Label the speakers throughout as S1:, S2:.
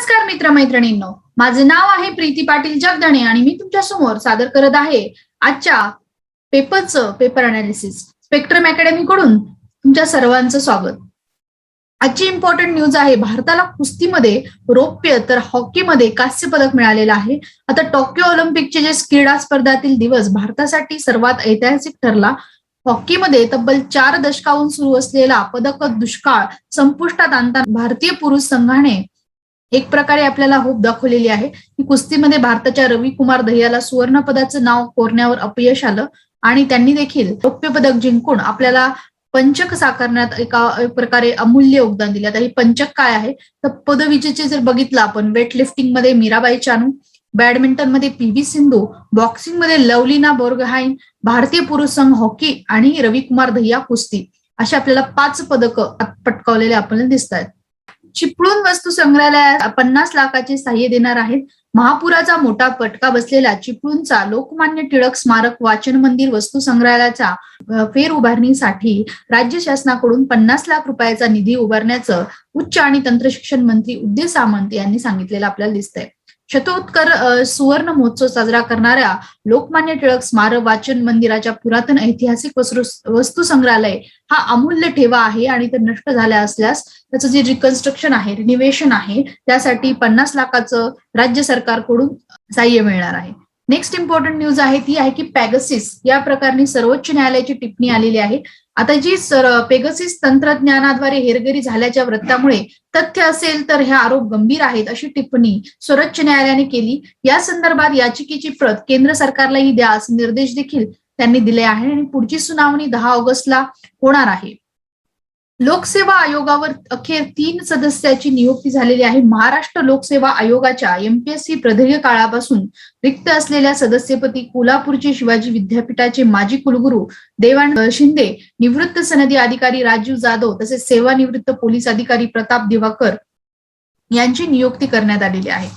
S1: नमस्कार मित्रमैत्रिणींनो माझं नाव आहे प्रीती पाटील जगदणे आणि मी तुमच्या समोर सादर करत आहे आजच्या पेपरचं पेपर अनालिसिस स्पेक्ट्रम अकॅडमी कडून तुमच्या सर्वांचं स्वागत आजची इम्पॉर्टंट न्यूज आहे भारताला कुस्तीमध्ये रौप्य तर हॉकीमध्ये कांस्य पदक मिळालेलं आहे आता टोकियो ऑलिम्पिकचे जे क्रीडा स्पर्धातील दिवस भारतासाठी सर्वात ऐतिहासिक ठरला हॉकीमध्ये तब्बल चार दशकाहून सुरू असलेला पदक दुष्काळ संपुष्टात आणता भारतीय पुरुष संघाने एक प्रकारे आपल्याला होप दाखवलेली आहे की कुस्तीमध्ये भारताच्या रवी कुमार दहियाला सुवर्णपदाचं नाव कोरण्यावर अपयश आलं आणि त्यांनी देखील रौप्य पदक जिंकून आपल्याला पंचक साकारण्यात एका प्रकारे अमूल्य योगदान दिले आता हे पंचक काय आहे तर पदविजेचे जर बघितलं आपण वेट मध्ये मीराबाई चानू बॅडमिंटनमध्ये पी व्ही सिंधू बॉक्सिंग मध्ये लवलीना बोरगहाईन भारतीय पुरुष संघ हॉकी आणि रविकुमार दहिया कुस्ती असे आपल्याला पाच पदकं पटकावलेले आपल्याला दिसत आहेत चिपळूण वस्तू संग्रहालयात पन्नास लाखाचे सहाय्य देणार आहेत महापुराचा मोठा फटका बसलेला चिपळूणचा लोकमान्य टिळक स्मारक वाचन मंदिर वस्तू संग्रहालयाच्या फेर उभारणीसाठी राज्य शासनाकडून पन्नास लाख रुपयाचा निधी उभारण्याचं उच्च आणि तंत्रशिक्षण मंत्री उदय सामंत यांनी सांगितलेलं आपल्याला दिसतंय शतोत्तर सुवर्ण महोत्सव साजरा करणाऱ्या लोकमान्य टिळक स्मारक वाचन मंदिराच्या पुरातन ऐतिहासिक वस्तू संग्रहालय हा अमूल्य ठेवा आहे आणि ते नष्ट झाल्या असल्यास त्याचं जे रिकन्स्ट्रक्शन आहे रिनिवेशन आहे त्यासाठी पन्नास लाखाचं राज्य सरकारकडून सहाय्य मिळणार आहे नेक्स्ट इम्पॉर्टंट न्यूज आहे ती आहे की पॅगसिस या प्रकरणी सर्वोच्च न्यायालयाची टिप्पणी आलेली आहे आता जी सर पेगसिस तंत्रज्ञानाद्वारे हेरगिरी झाल्याच्या वृत्तामुळे तथ्य असेल तर हे आरोप गंभीर आहेत अशी टिप्पणी सर्वोच्च न्यायालयाने केली या संदर्भात याचिकेची प्रत केंद्र सरकारलाही द्यास निर्देश देखील त्यांनी दिले आहे आणि पुढची सुनावणी दहा ऑगस्टला होणार आहे लोकसेवा आयोगावर अखेर तीन सदस्याची नियुक्ती झालेली आहे महाराष्ट्र लोकसेवा आयोगाच्या एमपीएससी प्रदीर्घ काळापासून रिक्त असलेल्या सदस्यपदी कोल्हापूरचे शिवाजी विद्यापीठाचे माजी कुलगुरू देवाण शिंदे निवृत्त सनदी अधिकारी राजीव जाधव तसेच सेवानिवृत्त पोलीस अधिकारी प्रताप दिवाकर यांची नियुक्ती करण्यात आलेली आहे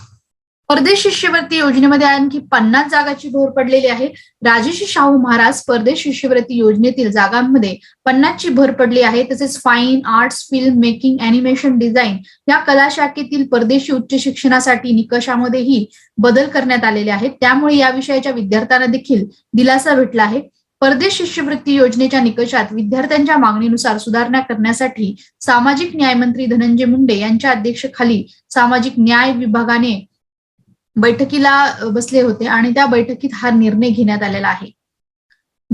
S1: परदेश शिष्यवृत्ती योजनेमध्ये आणखी पन्नास जागाची भर पडलेली आहे राजेश शाहू महाराज परदेश शिष्यवृत्ती योजनेतील जागांमध्ये पन्नासची भर पडली आहे तसेच fine arts film making animation design या कला शाखेतील परदेशी उच्च शिक्षणासाठी निकषामध्येही बदल करण्यात आलेले आहेत त्यामुळे या विषयाच्या विद्यार्थ्यांना देखील दिलासा भेटला आहे परदेश शिष्यवृत्ती योजनेच्या निकषात विद्यार्थ्यांच्या मागणीनुसार सुधारणा करण्यासाठी सामाजिक न्यायमंत्री धनंजय मुंडे यांच्या अध्यक्षतेखाली सामाजिक न्याय विभागाने बैठकीला बसले होते आणि त्या बैठकीत हा निर्णय घेण्यात आलेला आहे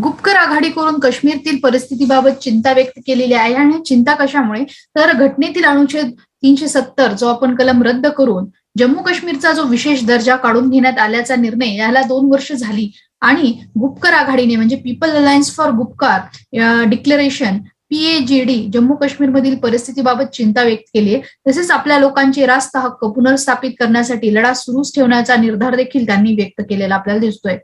S1: गुपकर आघाडी करून काश्मीरतील परिस्थितीबाबत चिंता व्यक्त केलेली आहे आणि चिंता कशामुळे तर घटनेतील अनुच्छेद तीनशे सत्तर जो आपण कलम रद्द करून जम्मू काश्मीरचा जो विशेष दर्जा काढून घेण्यात आल्याचा निर्णय याला दोन वर्ष झाली आणि गुपकर आघाडीने म्हणजे people alliance for Gupkar declaration PAGD Jammu काश्मीरमधील परिस्थितीबाबत चिंता व्यक्त केली तसेच आपल्या लोकांचे रास्ता हक्क पुनर्स्थापित करण्यासाठी लढा सुरूच ठेवण्याचा निर्धार देखील त्यांनी व्यक्त केलेला आपल्याला दिसतोय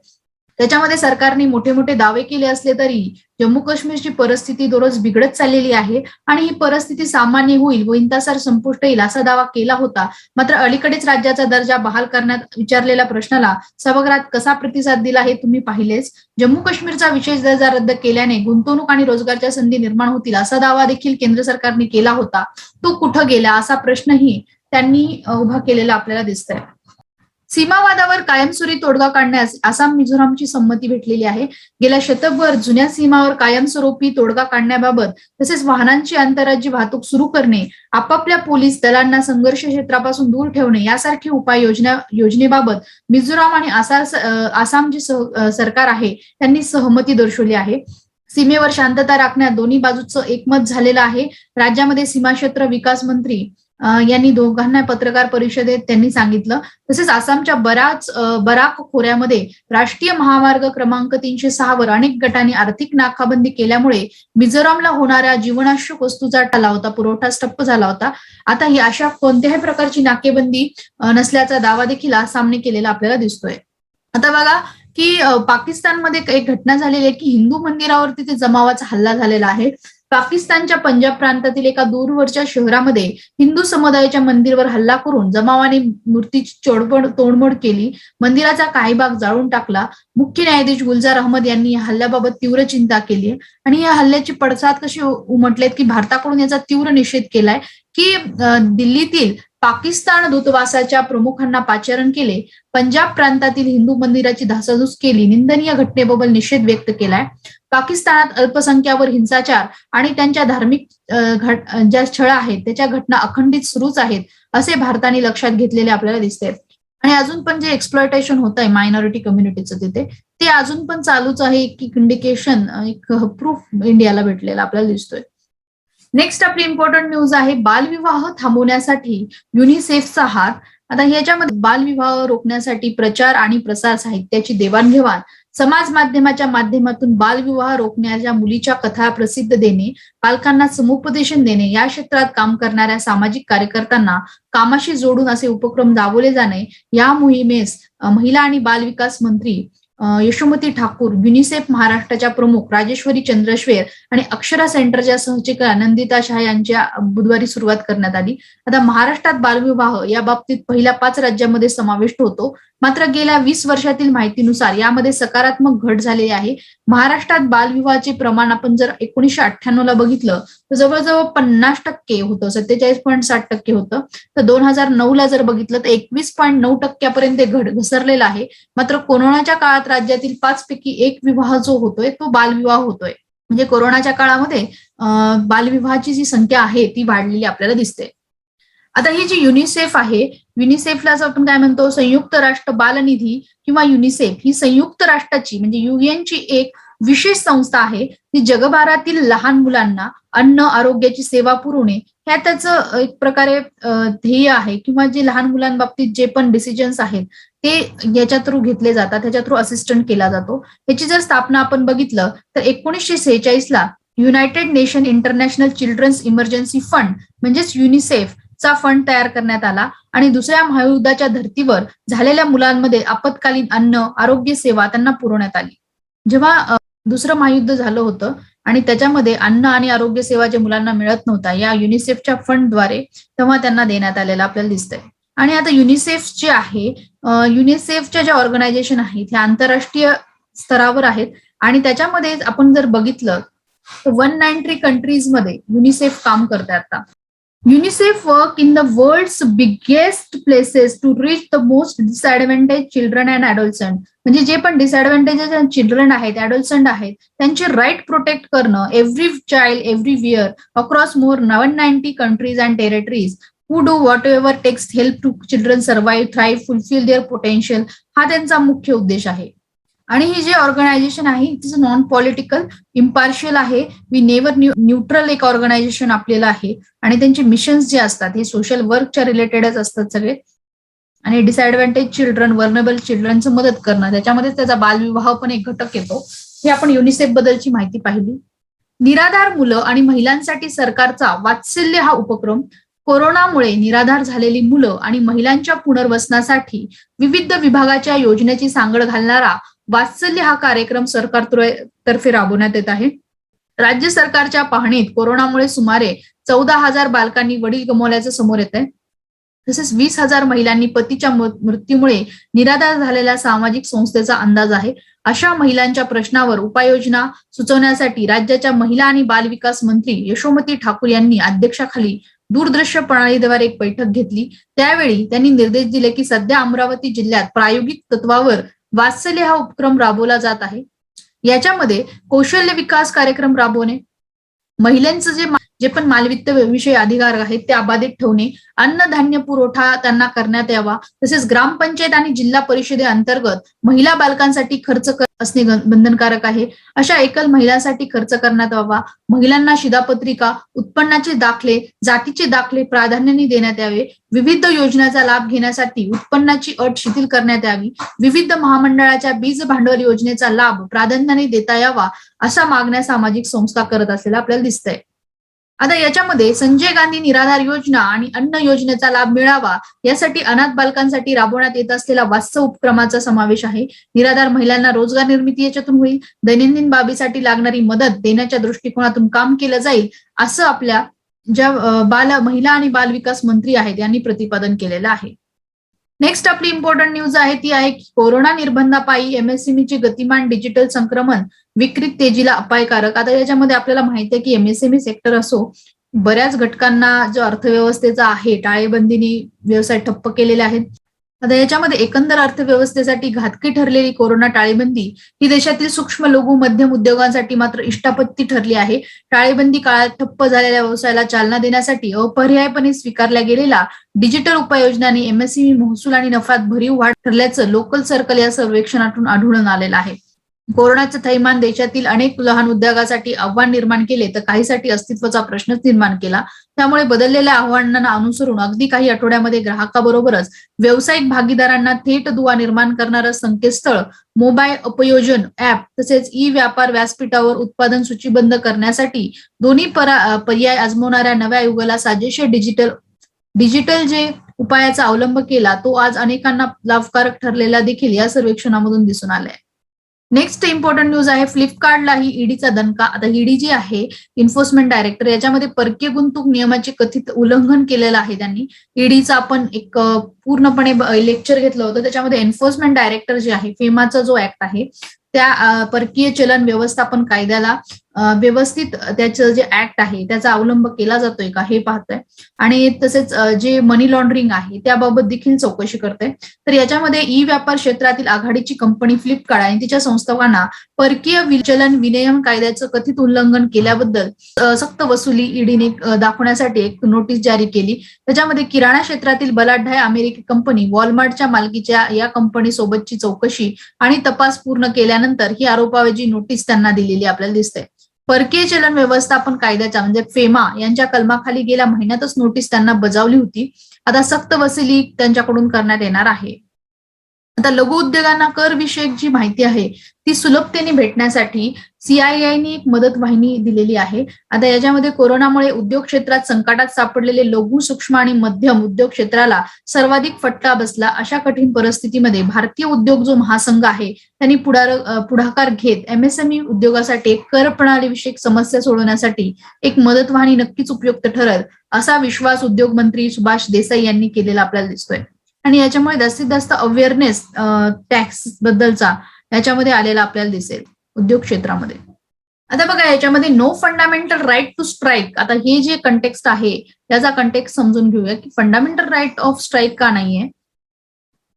S1: त्याच्यामध्ये सरकारने मोठे मोठे दावे केले असले तरी जम्मू काश्मीरची परिस्थिती दररोज बिघडत चाललेली आहे आणि ही परिस्थिती सामान्य होईल व इंतासार संपुष्ट येईल असा दावा केला होता मात्र अलीकडेच राज्याचा दर्जा बहाल करण्यात विचारलेल्या प्रश्नाला सभागृहात कसा प्रतिसाद दिला हे तुम्ही पाहिलेच जम्मू काश्मीरचा विशेष दर्जा रद्द केल्याने गुंतवणूक आणि रोजगारच्या संधी निर्माण होतील असा दावा देखील केंद्र सरकारने केला होता तो कुठं गेला असा प्रश्नही त्यांनी उभा केलेला आपल्याला दिसतोय सीमावादावर कायमस्वरूपी तोडगा काढण्यास आसाम मिझोरामची संमती भेटलेली आहे गेल्या शतकभर जुन्या सीमावर कायमस्वरूपी तोडगा काढण्याबाबत तसेच वाहनांची आंतरराज्य वाहतूक सुरू करणे आपापल्या पोलीस दलांना संघर्ष क्षेत्रापासून दूर ठेवणे यासारखी योजना योजनेबाबत मिझोराम आणि आसाम आसाम जे सरकार आहे त्यांनी सहमती दर्शवली आहे सीमेवर शांतता राखण्यात दोन्ही बाजूचं एकमत झालेलं आहे राज्यामध्ये सीमाक्षेत्र विकास मंत्री यांनी दोघांना पत्रकार परिषदेत त्यांनी सांगितलं तसेच आसामच्या बराच बराक खोऱ्यामध्ये राष्ट्रीय महामार्ग क्रमांक तीनशे सहावर अनेक गटांनी आर्थिक नाकाबंदी केल्यामुळे मिझोरामला होणाऱ्या जीवनाश्यक वस्तूचा टला होता पुरवठा स्टप्प झाला होता आता ही अशा कोणत्याही प्रकारची नाकेबंदी नसल्याचा दावा देखील आसामने केलेला आपल्याला दिसतोय आता बघा की पाकिस्तानमध्ये एक घटना झालेली आहे की हिंदू मंदिरावर तिथे जमावाचा हल्ला झालेला आहे पाकिस्तानच्या पंजाब प्रांतातील एका दूरवरच्या शहरामध्ये हिंदू समुदायाच्या मंदिरवर हल्ला करून जमावाने मूर्तीची चोडबड तोडमोड केली मंदिराचा काही भाग जाळून टाकला मुख्य न्यायाधीश गुलजार अहमद यांनी या हल्ल्याबाबत तीव्र चिंता केली आणि या हल्ल्याची पडसाद कशी उमटलेत की भारताकडून याचा तीव्र निषेध केलाय की दिल्लीतील पाकिस्तान दूतवासाच्या प्रमुखांना पाचारण केले पंजाब प्रांतातील हिंदू मंदिराची धासाधूस केली निंदनीय घटनेबद्दल निषेध व्यक्त केलाय पाकिस्तानात अल्पसंख्यावर हिंसाचार आणि त्यांच्या धार्मिक ज्या छळ आहेत त्याच्या घटना अखंडित सुरूच आहेत असे भारताने लक्षात घेतलेले आपल्याला दिसते आणि अजून पण जे एक्सप्लॉयटेशन होत आहे मायनॉरिटी कम्युनिटीचं तिथे ते अजून पण चालूच आहे की इंडिकेशन एक प्रूफ इंडियाला भेटलेला आपल्याला दिसतोय नेक्स्ट आपली इम्पॉर्टंट न्यूज आहे बालविवाह थांबवण्यासाठी युनिसेफचा हात आता याच्यामध्ये बालविवाह रोखण्यासाठी प्रचार आणि प्रसार साहित्याची देवाणघेवाण समाज माध्यमाच्या माध्यमातून बालविवाह रोखण्याच्या मुलीच्या कथा प्रसिद्ध देणे पालकांना समुपदेशन देणे या क्षेत्रात काम करणाऱ्या सामाजिक कार्यकर्त्यांना कामाशी जोडून असे उपक्रम दाबवले जाणे या मोहिमेस महिला आणि बालविकास मंत्री यशोमती ठाकूर युनिसेफ महाराष्ट्राच्या प्रमुख राजेश्वरी चंद्रश्वेर आणि अक्षरा सेंटरच्या सहचिका नंदिता शाह यांच्या बुधवारी सुरुवात करण्यात आली आता महाराष्ट्रात बालविवाह या बाबतीत पहिल्या पाच राज्यामध्ये समाविष्ट होतो मात्र गेल्या वीस वर्षातील माहितीनुसार यामध्ये सकारात्मक घट झालेली आहे महाराष्ट्रात बालविवाहाचे प्रमाण आपण जर एकोणीसशे अठ्ठ्याण्णव ला बघितलं तर जवळजवळ पन्नास टक्के होतं सत्तेचाळीस पॉईंट साठ टक्के होतं तर दोन हजार नऊ ला जर बघितलं तर एकवीस पॉईंट नऊ टक्क्यापर्यंत घट घसरलेलं आहे मात्र कोरोनाच्या काळात सात राज्यातील पाच पैकी एक विवाह जो होतोय तो बालविवाह होतोय म्हणजे कोरोनाच्या काळामध्ये बालविवाहाची जी संख्या आहे ती वाढलेली आपल्याला दिसते आता ही जी युनिसेफ आहे युनिसेफला आपण काय म्हणतो संयुक्त राष्ट्र बालनिधी किंवा युनिसेफ ही संयुक्त राष्ट्राची म्हणजे युएनची एक विशेष संस्था आहे ती जगभरातील लहान मुलांना अन्न आरोग्याची सेवा पुरवणे ह्या त्याचं एक प्रकारे ध्येय आहे किंवा जे लहान मुलांबाबतीत जे पण डिसिजन्स आहेत ते याच्या थ्रू घेतले जातात त्याच्या थ्रू असिस्टंट केला जातो याची जर स्थापना आपण बघितलं तर एकोणीसशे ला united nation international children's emergency fund म्हणजेच युनिसेफ चा फंड तयार करण्यात आला आणि दुसऱ्या महायुद्धाच्या धर्तीवर झालेल्या मुलांमध्ये आपत्कालीन अन्न आरोग्य सेवा त्यांना पुरवण्यात आली जेव्हा दुसरं महायुद्ध झालं होतं आणि त्याच्यामध्ये अन्न आणि आरोग्य सेवा जे मुलांना मिळत नव्हता या युनिसेफच्या फंडद्वारे तेव्हा त्यांना देण्यात आलेला आपल्याला दिसतंय आणि आता युनिसेफ जे आहे युनिसेफच्या ज्या ऑर्गनायझेशन आहेत ह्या आंतरराष्ट्रीय स्तरावर आहेत आणि त्याच्यामध्ये आपण जर बघितलं तर वन नाईन्ट्री कंट्रीजमध्ये युनिसेफ काम करते आता UNICEF work in the world's biggest places to reach the most disadvantaged children and adolescents. म्हणजे जे पण डिसएडव्हान्टेजेस चिल्ड्रन आहेत ऍडोल्संट आहेत त्यांचे राईट प्रोटेक्ट करणं every child everywhere across more than ninety countries and territories who do whatever takes help to children survive thrive fulfil their potential हा त्यांचा मुख्य उद्देश आहे आणि ही जी ऑर्गनायझेशन आहे it is non political impartial आहे वी नेवर न्यूट्रल एक ऑर्गनायझेशन आपल्याला आहे आणि त्यांचे मिशन्स जे असतात हे सोशल वर्कच्या रिलेटेडच असतात सगळे आणि डिसएडव्हान्टेज चिल्ड्रन वर्नेबल चिल्ड्रनचं मदत करणं त्याच्यामध्ये त्याचा बालविवाह पण एक घटक येतो हे आपण युनिसेफ बद्दलची माहिती पाहिली निराधार मुलं आणि महिलांसाठी सरकारचा वात्सल्य हा उपक्रम कोरोनामुळे निराधार झालेली मुलं आणि महिलांच्या पुनर्वसनासाठी विविध विभागाच्या योजनेची सांगड घालणारा वात्सल्य हा कार्यक्रम सरकार तर्फे राबवण्यात येत आहे राज्य सरकारच्या पाहणीत कोरोनामुळे सुमारे चौदा हजार बालकांनी वडील गमावल्याचं समोर येत आहे तसेच वीस हजार महिलांनी पतीच्या मृत्यूमुळे निराधार झालेल्या सामाजिक संस्थेचा अंदाज आहे अशा महिलांच्या प्रश्नावर उपाययोजना सुचवण्यासाठी राज्याच्या महिला आणि बाल विकास मंत्री यशोमती ठाकूर यांनी अध्यक्षाखाली दूरदृश्य प्रणालीद्वारे एक बैठक घेतली त्यावेळी त्यांनी निर्देश दिले की सध्या अमरावती जिल्ह्यात प्रायोगिक तत्वावर वात्सल्य हा उपक्रम राबवला जात आहे याच्यामध्ये कौशल्य विकास कार्यक्रम राबवणे महिलांचं जे जे पण मालवित्त विषयी अधिकार आहेत ते अबाधित ठेवणे अन्नधान्य पुरवठा त्यांना करण्यात यावा तसेच ग्रामपंचायत आणि जिल्हा परिषदेअंतर्गत महिला बालकांसाठी खर्च असणे बंधनकारक आहे अशा एकल महिलांसाठी खर्च करण्यात यावा महिलांना शिधापत्रिका उत्पन्नाचे दाखले जातीचे दाखले प्राधान्याने देण्यात यावे विविध योजनांचा लाभ घेण्यासाठी उत्पन्नाची अट शिथिल करण्यात यावी विविध महामंडळाच्या बीज भांडवल योजनेचा लाभ प्राधान्याने देता यावा असा मागण्या सामाजिक संस्था करत असलेला आपल्याला दिसत आहे आता याच्यामध्ये संजय गांधी निराधार योजना आणि अन्न योजनेचा लाभ मिळावा यासाठी अनाथ बालकांसाठी राबवण्यात येत असलेला वास्तव उपक्रमाचा समावेश आहे निराधार महिलांना रोजगार निर्मिती याच्यातून होईल दैनंदिन बाबीसाठी लागणारी मदत देण्याच्या दृष्टिकोनातून काम केलं जाईल असं आपल्या ज्या बाल महिला आणि बाल विकास मंत्री आहेत यांनी प्रतिपादन केलेलं आहे नेक्स्ट आपली इम्पॉर्टंट न्यूज आहे ती आहे की कोरोना निर्बंधापायी e ची गतिमान डिजिटल संक्रमण विक्रीत तेजीला अपायकारक आता याच्यामध्ये आपल्याला माहिती आहे की एमएसएमई सेक्टर e असो बऱ्याच घटकांना जो अर्थव्यवस्थेचा आहे टाळेबंदीने व्यवसाय ठप्प केलेले आहेत आता याच्यामध्ये एकंदर अर्थव्यवस्थेसाठी घातकी ठरलेली कोरोना टाळेबंदी ही देशातील सूक्ष्म लघु मध्यम उद्योगांसाठी मात्र इष्टापत्ती ठरली आहे टाळेबंदी काळात ठप्प झालेल्या व्यवसायाला चालना देण्यासाठी अपर्यायपणे स्वीकारल्या गेलेला डिजिटल उपाययोजनांनी एमएसई e महसूल आणि नफात भरीव वाढ ठरल्याचं लोकल सर्कल या सर्वेक्षणातून आढळून आलेलं आहे कोरोनाचे थैमान देशातील अनेक लहान उद्योगासाठी आव्हान निर्माण केले तर काहीसाठी अस्तित्वाचा प्रश्नच निर्माण केला त्यामुळे बदललेल्या आव्हानांना अनुसरून अगदी काही आठवड्यामध्ये ग्राहकाबरोबरच व्यावसायिक भागीदारांना थेट दुवा निर्माण करणारं संकेतस्थळ मोबाईल उपयोजन ऍप तसेच ई व्यापार व्यासपीठावर उत्पादन सूचीबद्ध करण्यासाठी दोन्ही पर्याय आजमवणाऱ्या नव्या युगाला साजेशे डिजिटल डिजिटल जे उपायाचा अवलंब केला तो आज अनेकांना लाभकारक ठरलेला देखील या सर्वेक्षणामधून दिसून आलाय नेक्स्ट इम्पॉर्टंट न्यूज आहे फ्लिपकार्टला ही ईडीचा e दणका आता ईडी e जी आहे इन्फोर्समेंट डायरेक्टर याच्यामध्ये परकीय गुंतवणूक नियमाचे कथित उल्लंघन केलेलं आहे त्यांनी ईडीचा e आपण एक पूर्णपणे लेक्चर घेतलं होतं त्याच्यामध्ये एन्फोर्समेंट डायरेक्टर जे आहे फेमाचा जो ऍक्ट आहे त्या परकीय चलन व्यवस्थापन कायद्याला व्यवस्थित त्याचं जे ऍक्ट आहे त्याचा अवलंब केला जातोय का हे पाहतोय आणि तसेच जे मनी लॉन्ड्रिंग आहे त्याबाबत देखील चौकशी करते तर याच्यामध्ये ई व्यापार क्षेत्रातील आघाडीची कंपनी फ्लिपकार्ट आणि तिच्या संस्थांना परकीय विचलन विनियम कायद्याचं कथित उल्लंघन केल्याबद्दल सक्त वसुली ईडीने दाखवण्यासाठी एक नोटीस जारी केली त्याच्यामध्ये किराणा क्षेत्रातील बलाढ्य अमेरिकी कंपनी वॉलमार्टच्या मालकीच्या या कंपनी सोबतची चौकशी आणि तपास पूर्ण केल्यानंतर ही आरोपाऐवजी नोटीस त्यांना दिलेली आपल्याला दिसते परकीय चलन व्यवस्थापन कायद्याच्या म्हणजे फेमा यांच्या कलमाखाली गेल्या महिन्यातच नोटीस त्यांना बजावली होती आता सक्त वसुली त्यांच्याकडून करण्यात येणार आहे आता लघु उद्योगांना कर विषयक जी माहिती आहे ती सुलभतेने भेटण्यासाठी सीआयआयनी एक मदत वाहिनी दिलेली आहे आता याच्यामध्ये कोरोनामुळे उद्योग क्षेत्रात संकटात सापडलेले लघु सूक्ष्म आणि मध्यम उद्योग क्षेत्राला सर्वाधिक फटका बसला अशा कठीण परिस्थितीमध्ये भारतीय उद्योग जो महासंघ आहे त्यांनी पुढार पुढाकार घेत एमएसएमई e उद्योगासाठी कर प्रणालीविषयक समस्या सोडवण्यासाठी एक मदत वाहिनी नक्कीच उपयुक्त ठरत असा विश्वास उद्योग मंत्री सुभाष देसाई यांनी केलेला आपल्याला दिसतोय आणि याच्यामुळे जास्तीत जास्त अवेअरनेस टॅक्स बद्दलचा याच्यामध्ये आलेला आपल्याला दिसेल उद्योग क्षेत्रामध्ये आता बघा याच्यामध्ये no fundamental right to strike आता हे जे कंटेक्स्ट आहे त्याचा कंटेक्स्ट समजून घेऊया की फंडामेंटल राईट ऑफ स्ट्राईक का नाहीये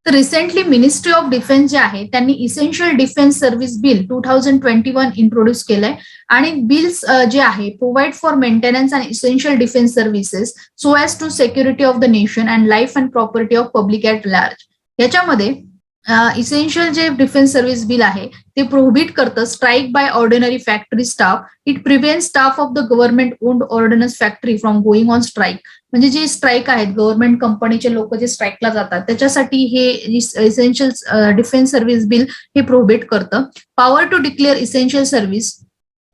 S1: तर रिसेंटली मिनिस्ट्री ऑफ डिफेन्स जे आहे त्यांनी essential defence service bill two thousand twenty one introduce केलंय आणि बिल्स जे आहे provide for maintenance and essential defence services so as to security of the nation and life and property of public at large याच्यामध्ये essential जे defence service bill आहे ते prohibit करतं strike by ordinary factory staff it prevent staff of the government owned ordnance factory from going on strike म्हणजे जे strike आहेत government कंपनीचे लोक जे स्ट्राईकला जातात त्याच्यासाठी हे इसेन्शियल डिफेन्स सर्व्हिस बिल हे प्रोहिबिट करतं power to declare essential service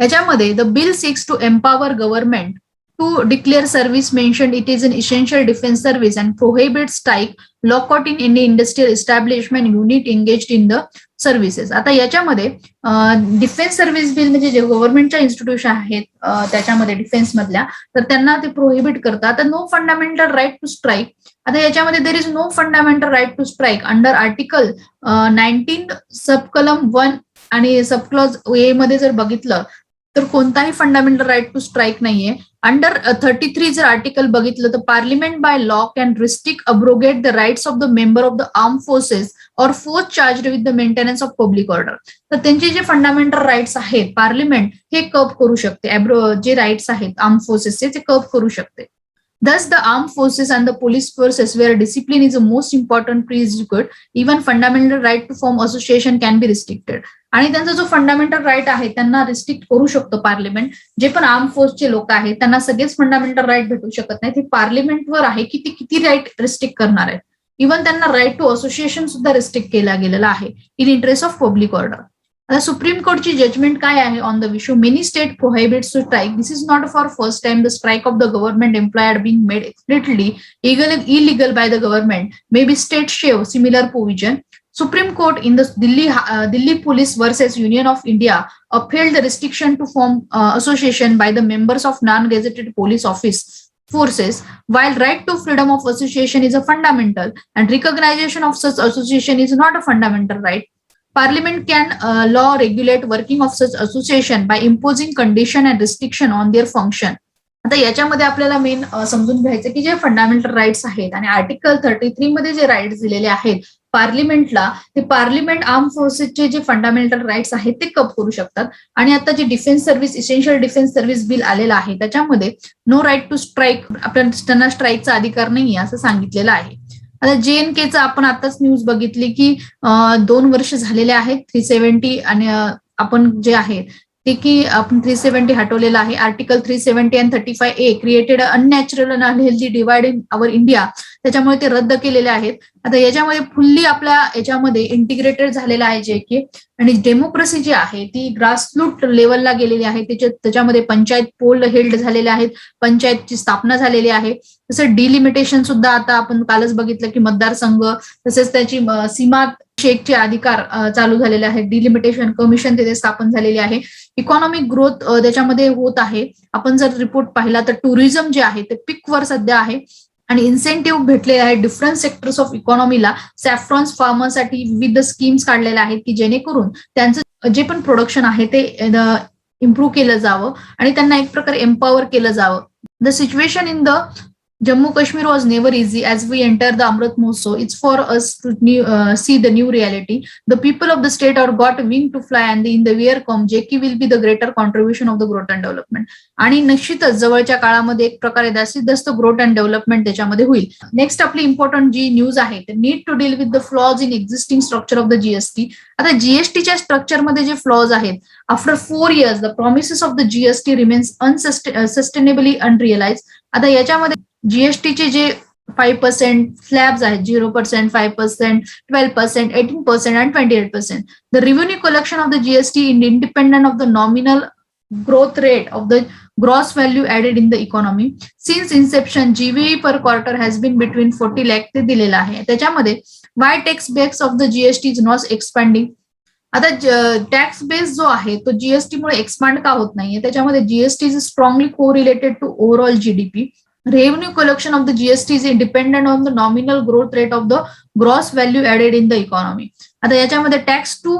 S1: ह्याच्यामध्ये the bill six to empower government to declare service mentioned it is an essential defense service and prohibits strike lockout in any industrial establishment unit engaged in the services आता याच्यामध्ये defence service bill म्हणजे जे गव्हर्नमेंटच्या institution आहेत त्याच्यामध्ये डिफेन्समधल्या तर त्यांना ते प्रोहिबिट करतात आता no fundamental right to strike आता याच्यामध्ये there is no fundamental right to strike under article nineteen सबकलम वन आणि सबक्लॉज ए मध्ये जर बघितलं तर कोणताही फंडामेंटल राईट टू स्ट्राईक नाहीये अंडर थर्टी थ्री जर आर्टिकल बघितलं तर parliament by law can restrict abrogate the rights of the member of the arm forces और force charge with the maintenance of public order तर त्यांचे जे fundamental rights आहेत parliament हे कप करू शकते जे राईट्स आहेत आर्म फोर्सेसचे ते कप करू शकते the the forces and the forces forces where discipline is a most important prize good even fundamental right to form association can be restricted आणि त्यांचा जो फंडामेंटल राईट आहे त्यांना रिस्ट्रिक्ट करू शकतो पार्लिमेंट जे पण आर्म फोर्सचे लोक आहेत त्यांना सगळेच फंडामेंटल राईट भेटू शकत नाही ते पार्लिमेंटवर आहे की ते किती राईट रिस्ट्रिक्ट करणार आहेत इव्हन त्यांना राईट टू असोसिएशन सुद्धा रिस्ट्रिक्ट केला गेलेला आहे in interest of public order आता सुप्रीम कोर्टची जजमेंट काय आहे on the issue many state prohibits to strike this is not for first time the strike of the government employed being made explicitly illegal illegal by the government may be state have similar provision Supreme Court in the Delhi, uh, Delhi Police versus Union of India upheld the restriction to form uh, association by the members of non-gazetted police office forces while right to freedom of association is a fundamental and recognition of such association is not a fundamental right parliament can uh, law regulate working of such association by imposing condition and restriction on their function आता याच्यामध्ये आपल्याला main uh, समजून घ्यायचं की जे fundamental rights आहेत आणि article thirty three मध्ये जे राईट्स दिलेले आहेत पार्लिमेंटला ते पार्लिमेंट आर्म फोर्सेसचे जे फंडामेंटल राईट्स आहेत ते कप करू शकतात आणि आता जे defence service essential defence service bill आलेलं आहे त्याच्यामध्ये नो राईट टू स्ट्राईक आपल्या त्यांना स्ट्राईकचा अधिकार नाही असं सांगितलेलं आहे आता जे एन केचं आपण आताच न्यूज बघितली की दोन वर्ष झालेले आहेत थ्री सेव्हन्टी आणि आपण जे आहे ते की आपण थ्री सेव्हन्टी हटवलेला आहे article three seventy and thirty five A created unnatural and unhealthy divide in our India त्याच्यामुळे ते रद्द केलेले आहेत आता याच्यामध्ये फुल्ली आपल्या याच्यामध्ये इंटिग्रेटेड झालेला आहे जे की आणि डेमोक्रेसी जी आहे ती ग्रासरूट लेवलला गेलेली आहे त्याच्यामध्ये पंचायत पोल हेल्ड झालेले आहेत पंचायतची स्थापना झालेली आहे तसं डिलिमिटेशन सुद्धा आता आपण कालच बघितलं की मतदारसंघ तसेच त्याची सीमा शेखचे अधिकार चालू झालेले आहेत डिलिमिटेशन कमिशन तिथे स्थापन झालेली आहे इकॉनॉमिक ग्रोथ त्याच्यामध्ये होत आहे आपण जर रिपोर्ट पाहिला तर टुरिझम जे आहे ते पिकवर सध्या आहे आणि इन्सेंटिव्ह भेटलेले आहे डिफरंट सेक्टर्स ऑफ इकॉनॉमीला सॅफ्रॉन्स फार्मरसाठी विविध स्कीम्स काढलेल्या आहेत की जेणेकरून त्यांचं जे पण प्रोडक्शन आहे ते इम्प्रूव्ह केलं जावं आणि त्यांना एक प्रकारे एम्पॉवर केलं जावं the situation in the Jammu Kashmir was never easy as we enter the Amrit Mahotsav it's for us new see the new reality the people of the state or got wing to fly and in the years come JK will be the greater contribution of the growth and development आणि निश्चितच जवळच्या काळामध्ये एक प्रकारे जास्तीत जास्त growth and development त्याच्यामध्ये होईल नेक्स्ट आपली इम्पॉर्टंट जी न्यूज आहे need to deal with the flaws in existing structure of the GST आता जीएसटीच्या स्ट्रक्चरमध्ये जे फ्लॉज आहेत after four years the promises of the GST remains अनसस्टे सस्टेनेबली अनरिअलाइज आता याच्यामध्ये जीएसटीचे जे फाईव्ह पर्सेंट स्लॅब्स आहेत zero percent five percent twelve percent eighteen percent and twenty eight percent the revenue collection of the GST in independent of the nominal growth rate of the gross value added in the economy since inception GVE per quarter has been between forty lakh ते दिलेलं आहे त्याच्यामध्ये why tax base of the GST is not expanding आता tax base जो आहे तो GST मुळे expand का होत नाहीये त्याच्यामध्ये GST is strongly correlated to overall GDP revenue collection of the GST is dependent on the nominal growth rate of the gross value added in the economy. आता याच्यामध्ये tax to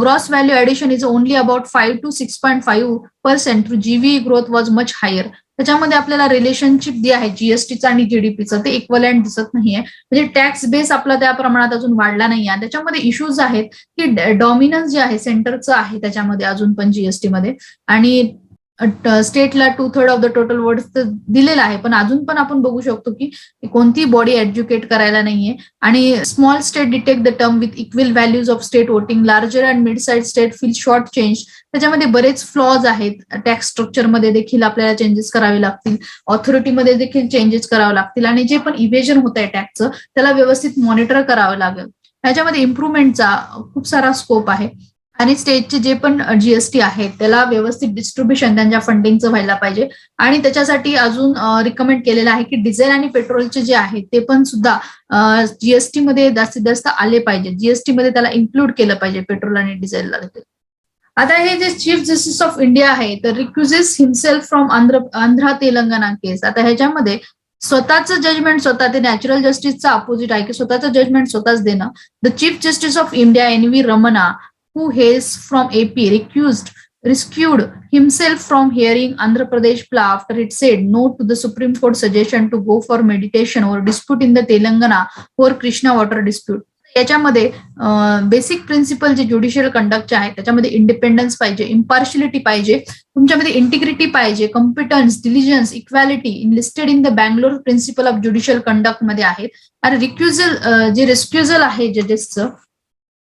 S1: gross value addition is only about five to six point five percent though GV growth was much higher त्याच्यामध्ये आपल्याला relationship जी आहे जीएसटीचं आणि जीडीपीचं ते equivalent दिसत नाहीये म्हणजे टॅक्स बेस आपला त्या प्रमाणात अजून वाढला नाही आहे त्याच्यामध्ये इश्यूज आहेत की डॉमिनन्स जे आहे सेंटरचं आहे त्याच्यामध्ये अजून पण जीएसटीमध्ये आणि स्टेटला two third of the total word दिलेला आहे पण अजून पण आपण बघू शकतो की कोणती बॉडी एज्युकेट करायला नाहीये आणि small state detect the term with equal values of state voting larger and mid side state feel short change त्याच्यामध्ये बरेच फ्लॉज आहेत टॅक्स स्ट्रक्चरमध्ये देखील आपल्याला चेंजेस करावे लागतील ऑथॉरिटीमध्ये देखील चेंजेस करावे लागतील आणि जे पण इव्हेजन होत आहे टॅक्सचं त्याला व्यवस्थित मॉनिटर करावं लागेल त्याच्यामध्ये इम्प्रुव्हमेंटचा खूप सारा स्कोप आहे आणि स्टेटचे जे पण जीएसटी आहेत त्याला व्यवस्थित डिस्ट्रीब्युशन त्यांच्या फंडिंगचं व्हायला पाहिजे आणि त्याच्यासाठी अजून रिकमेंड केलेलं आहे की डिझेल आणि पेट्रोलचे जे आहे ते पण सुद्धा जीएसटी मध्ये जास्तीत जास्त आले पाहिजे जीएसटी मध्ये त्याला इन्क्लूड केलं पाहिजे पेट्रोल आणि डिझेलला आता हे जे चीफ जस्टिस ऑफ इंडिया आहे तर recuses himself from Andhra Andhra Telangana case आता ह्याच्यामध्ये स्वतःचं जजमेंट स्वतः ते नॅचरल जस्टिसचा अपोजिट आहे की स्वतःचं जजमेंट स्वतःच देणं the chief justice of India N V Ramana who hails from AP, recused, rescued himself from hearing Andhra Pradesh PLA after it said no to the Supreme Court suggestion to go for meditation or dispute in the Telangana or Krishna water dispute. याच्यामध्ये basic principle जे judicial कंडक्टचे आहेत त्याच्यामध्ये independence पाहिजे impartiality पाहिजे तुमच्यामध्ये integrity पाहिजे competence diligence equality listed in the Bangalore principle of judicial conduct मध्ये आहेत आणि रिक्युजल जे रेस्क्युजल आहे जजेसचं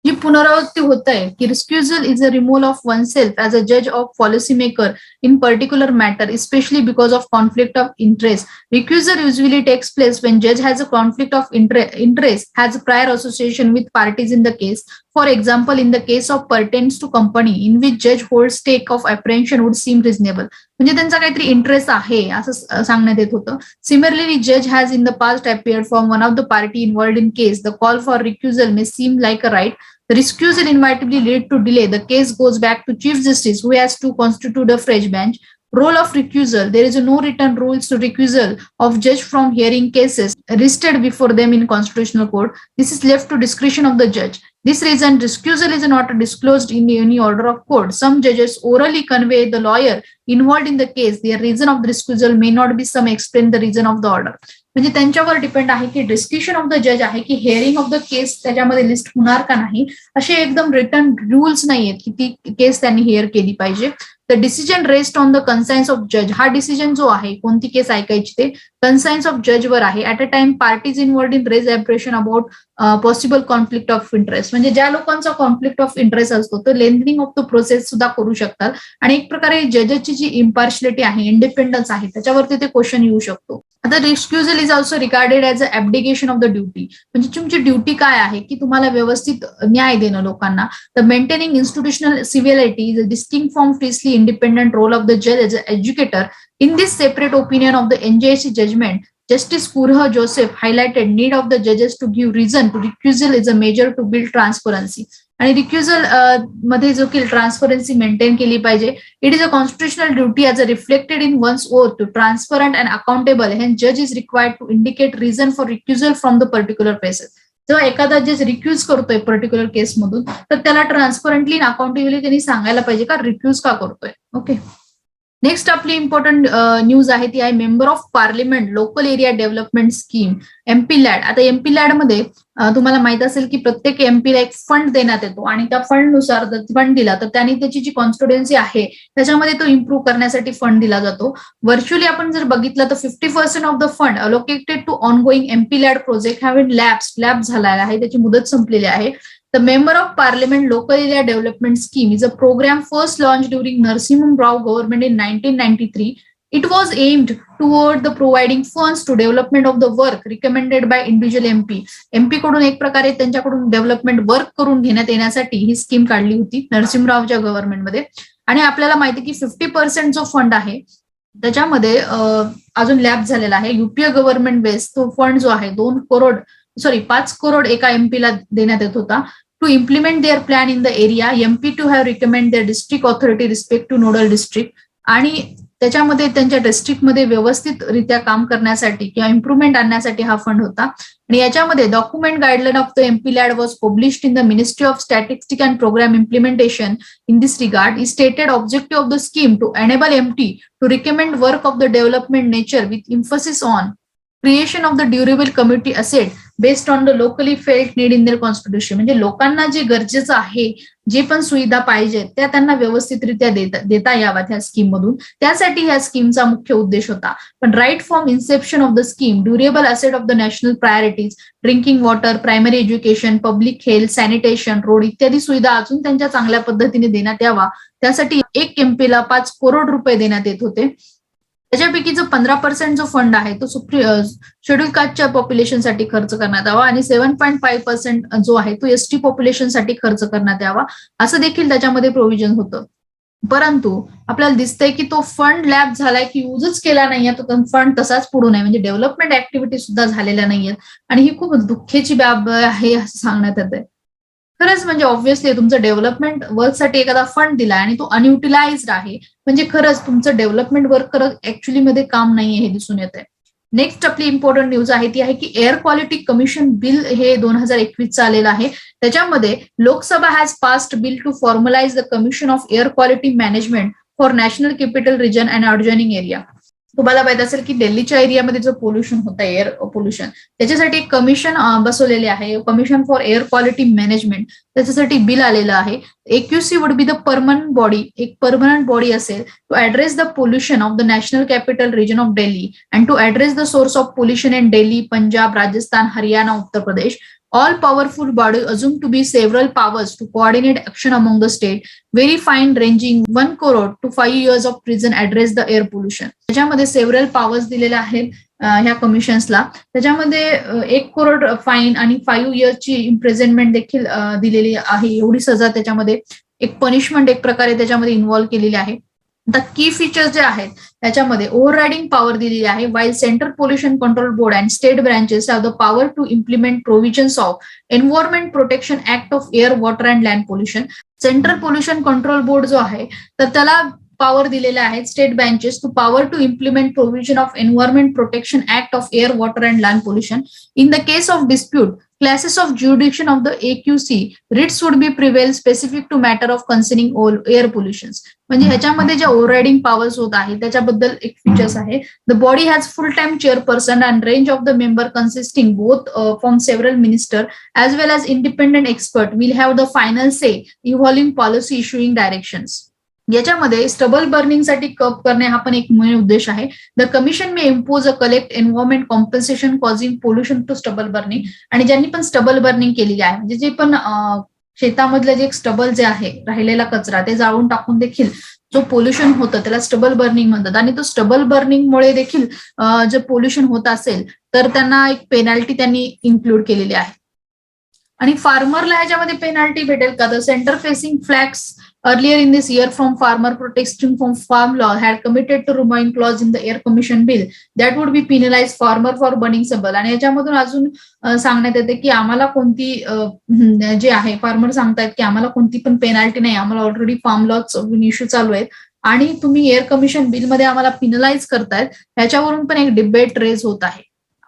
S1: ही पुनरावृत्ती होत आहे की रिस्क्युजल is a removal of one self as a जज of policy maker in particular matter especially because of conflict of interest रिक्युजल usually text place Wien जज has a conflict of interest has prior association with parties in the case for example in the case of pertains to company in which जज hold stake of अप्रेन्शन would seem reasonable म्हणजे त्यांचा काहीतरी interest आहे असं सांगण्यात येत होतं similarly जज has in the past appear from one of the party involved in case the call for recusal may seem like a right The recusal inevitably led to delay. The case goes back to Chief Justice, who has to constitute a fresh bench. Role of recusal. There is no written rules to recusal of judge from hearing cases listed before them in constitutional court. This is left to discretion of the judge. This reason recusal is not disclosed in any order of court. Some judges orally convey the lawyer involved in the case their reason of the recusal may not be some explain the reason of the order. म्हणजे त्यांच्यावर depend आहे की description of the जज आहे की hearing of the केस त्याच्यामध्ये list होणार का नाही असे एकदम रिटर्न रुल्स नाही आहेत की ती केस त्यांनी हेअर केली पाहिजे the decision rest on the conscience of जज हा डिसिजन जो आहे कोणती केस ऐकायची ते कन्सायन्स ऑफ जज वर आहे at a time parties inward in raise about possible conflict of interest म्हणजे ज्या लोकांचा कॉन्फ्लिक्ट ऑफ इंटरेस्ट असतो तो लेंथनिंग ऑफ द प्रोसेस सुद्धा करू शकतात आणि एक प्रकारे जजची जी इम्पार्शलिटी आहे इंडिपेंडन्स आहे त्याच्यावरती ते क्वेश्चन येऊ शकतो आता recusal is also regarded as a abdication of the duty म्हणजे तुमची ड्युटी काय आहे की तुम्हाला व्यवस्थित न्याय देणं लोकांना the maintaining institutional civility a distinct from fiercely independent role of the judge as an educator, in this separate opinion of the NJC judgment, Justice Kurha Joseph highlighted need of the judges to give reason to recusal is a measure to build transparency. आणि रिक्युझल मध्ये जो की transparency maintain केली पाहिजे it is a constitutional duty as a reflected in one's oath to transparent and accountable when जज is required to indicate reason for recusal from the particular places जेव्हा एखादा जे रिक्यूज करतोय पर्टिक्युलर केसमधून तर त्याला transparently accountability त्यांनी सांगायला पाहिजे का रिक्यूज का करतोय ओके नेक्स्ट आपली इम्पॉर्टंट न्यूज आहे ती आहे member of parliament local area development scheme MP LAD आता एमपी लॅड मध्ये तुम्हाला माहित असेल की प्रत्येक एमपीला एक फंड देण्यात येतो आणि त्या फंडनुसार जर फंड दिला तर त्यांनी त्याची जी कॉन्स्टिट्युएन्सी आहे त्याच्यामध्ये तो इम्प्रूव्ह करण्यासाठी फंड दिला जातो व्हर्च्युअली आपण जर बघितलं तर fifty percent of the fund allocated to ongoing MP LAD project have in lapsed lapse झालेला आहे त्याची मुदत संपलेली आहे the member of parliament local area development scheme is a program first launch during Narasimha Rao government in nine ninety three it was aimed toward the providing funds to development of the work recommended by individual MP MP कडून एक प्रकारे त्यांच्याकडून development work करून घेण्यात येण्यासाठी ही scheme काढली होती नरसिंहरावच्या गव्हर्नमेंटमध्ये आणि आपल्याला माहिती की फिफ्टी पर्सेंट जो फंड आहे त्याच्यामध्ये अजून लॅब झालेला आहे युपीए गव्हर्नमेंट बेस्ड तो फंड जो आहे दोन करोड सॉरी पाच करोड एका एमपीला देण्यात येत होता to implement their plan in the area MP to have recommend their district authority respect to nodal district आणि त्याच्यामध्ये त्यांच्या डिस्ट्रिक्टमध्ये व्यवस्थितरित्या काम करण्यासाठी किंवा इम्प्रुव्हमेंट आणण्यासाठी हा फंड होता आणि याच्यामध्ये document guideline of the MP LAD was publish in the ministry of statistic and program implementation in this regard is stated objective of the scheme to enable MP to recommend work of the development nature with emphasis on creation of the durable community asset based on the locally felt need in their constitution म्हणजे लोकांना जे गरजेचं आहे जे पण सुविधा पाहिजेत त्या त्यांना व्यवस्थितरित्या देता याव्यात ह्या मधून त्यासाठी ह्या स्कीमचा मुख्य उद्देश होता पण right from inception of the scheme durable asset of the national priorities drinking water primary education public health sanitation road इत्यादी सुविधा अजून त्यांच्या चांगल्या पद्धतीने देण्यात यावा त्यासाठी एक एमपीला पाच करोड रुपये देण्यात येत होते त्याच्यापैकी जो पंधरा पर्सेंट जो फंड आहे तो शेड्यूल कास्टच्या पॉप्युलेशनसाठी खर्च करण्यात यावा आणि सेव्हन पॉईंट फाईव्ह पर्सेंट जो आहे तो एसटी पॉप्युलेशनसाठी खर्च करण्यात यावा असं देखील त्याच्यामध्ये प्रोव्हिजन होतं परंतु आपल्याला दिसतंय की तो फंड लॅब झालाय की युजच केला नाहीये तो फंड तसाच पुढून नये म्हणजे डेव्हलपमेंट ऍक्टिव्हिटी सुद्धा झालेल्या नाहीयेत आणि ही खूप दुःखेची बाब आहे असं सांगण्यात येत आहे खरंच म्हणजे ऑब्व्हियसली तुमचं डेव्हलपमेंट वर्कसाठी एखादा फंड दिला आणि तो अनयुटिलाइज्ड आहे म्हणजे खरंच तुमचं डेव्हलपमेंट वर्क करत ऍक्च्युली मध्ये काम नाहीये हे दिसून येत आहे नेक्स्ट आपली इम्पॉर्टंट न्यूज आहे ती आहे की एअर क्वालिटी कमिशन बिल हे दोन हजार एकवीस आलेलं आहे त्याच्यामध्ये Lok Sabha has passed bill to formalize the commission of air quality management for national capital region and adjoining area तुम्हाला माहित असेल की दिल्लीच्या एरियामध्ये जो पोल्युशन होता एअर पोल्युशन त्याच्यासाठी एक कमिशन बसवलेले आहे commission for air quality management त्याच्यासाठी बिल आलेलं आहे AQC would be the permanent body एक परमनंट बॉडी असेल to address the pollution of the national capital region of Delhi and to address the source of pollution in Delhi Punjab Rajasthan Haryana Uttar Pradesh all powerful body अजून to be several to coordinate the state very fine ranging one crore to five years of prison address the air pollution त्याच्यामध्ये several powers दिलेल्या आहेत ह्या कमिशन्सला त्याच्यामध्ये एक crore fine आणि five years ची देखील दिलेली आहे एवढी सजा त्याच्यामध्ये एक पनिशमेंट एक प्रकारे त्याच्यामध्ये इन्वॉल्व्ह केलेली आहे द की फीचर्स जे आहेत त्याच्यामध्ये ओव्हर रायडिंग पॉवर दिलेली आहे while central pollution control board and state branches have the power to implement provisions of environment protection act of air water and land pollution central pollution control board जो आहे तर त्याला power दिलेले आहेत state branches to power to implement provision of environment protection act of air water and land pollution in the case of dispute Classes of jurisdiction of the AQC writs would be prevail specific to matter of concerning air pollution म्हणजे ह्याच्यामध्ये ज्या overriding powers होत आहे त्याच्याबद्दल एक features आहे the body has full time chairperson and range of the member consisting both from several minister as well as independent expert will have the final say evolving policy issuing directions याच्यामध्ये stubble बर्निंगसाठी curb करणे हा पण एक मुख्य उद्देश आहे the commission may impose a collect environment compensation causing pollution to stubble burning आणि ज्यांनी पण स्टबल बर्निंग केलेली आहे म्हणजे जे पण शेतामधलं जे स्टबल जे आहे राहिलेला कचरा ते जाळून टाकून देखील जो पोल्युशन होतं त्याला स्टबल बर्निंग म्हणतात आणि तो स्टबल बर्निंगमुळे देखील जे पोल्युशन होत असेल तर त्यांना एक पेनाल्टी त्यांनी इन्क्लूड केलेली आहे आणि फार्मरला ह्याच्यामध्ये पेनाल्टी भेटेल का the centre facing flak earlier in this year from farmer protection from farm law had committed to remove clause in the air commission bill that would be penalize farmer for burning stubble आणि याच्यामधून अजून सांगण्यात येते की आम्हाला कोणती जे आहे फार्मर सांगतायत की आम्हाला कोणती पण पेनाल्टी नाही आम्हाला ऑलरेडी फार्म लॉन इश्यू चालू आहेत आणि तुम्ही एअर कमिशन बिलमध्ये आम्हाला पिनलाइज करतायत ह्याच्यावरून पण एक डिबेट रेज होत आहे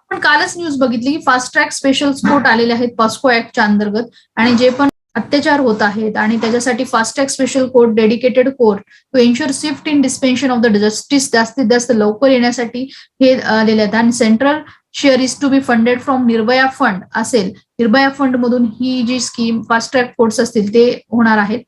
S1: आपण कालच न्यूज बघितली की फास्ट ट्रॅक स्पेशल कोर्ट आलेले आहेत पॉस्को ऍक्टच्या अंतर्गत आणि जे पण अत्याचार होत आहेत आणि त्याच्यासाठी fast track special court dedicated court to ensure swift in dispensation of the justice जास्तीत जास्त लवकर येण्यासाठी हे आलेले आहेत आणि central share is to be funded from Nirbhaya fund असेल निर्भया फंड मधून ही जी स्कीम फास्ट ट्रॅक कोर्ट्स असतील ते होणार आहेत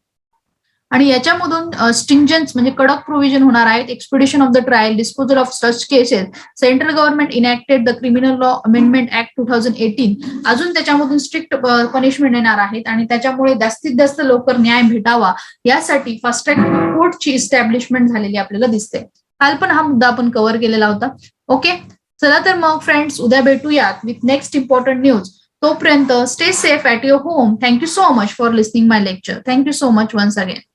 S1: आणि याच्यामधून स्टिंजन्स म्हणजे कडक प्रोव्हिजन होणार आहेत expedition of the trial disposal of such cases central government enacted the criminal law amendment act two thousand eighteen अजून त्याच्यामधून स्ट्रिक्ट पनिशमेंट येणार आहेत आणि त्याच्यामुळे जास्तीत जास्त लवकर न्याय भेटावा यासाठी फास्ट ट्रॅक कोर्टची इस्टॅब्लिशमेंट झालेली आपल्याला दिसते काल पण हा मुद्दा आपण कव्हर केलेला होता ओके चला तर मग फ्रेंड्स उद्या भेटूयात विथ नेक्स्ट इम्पॉर्टंट न्यूज तोपर्यंत stay safe at your home thank you so much for listening my lecture thank you so much once again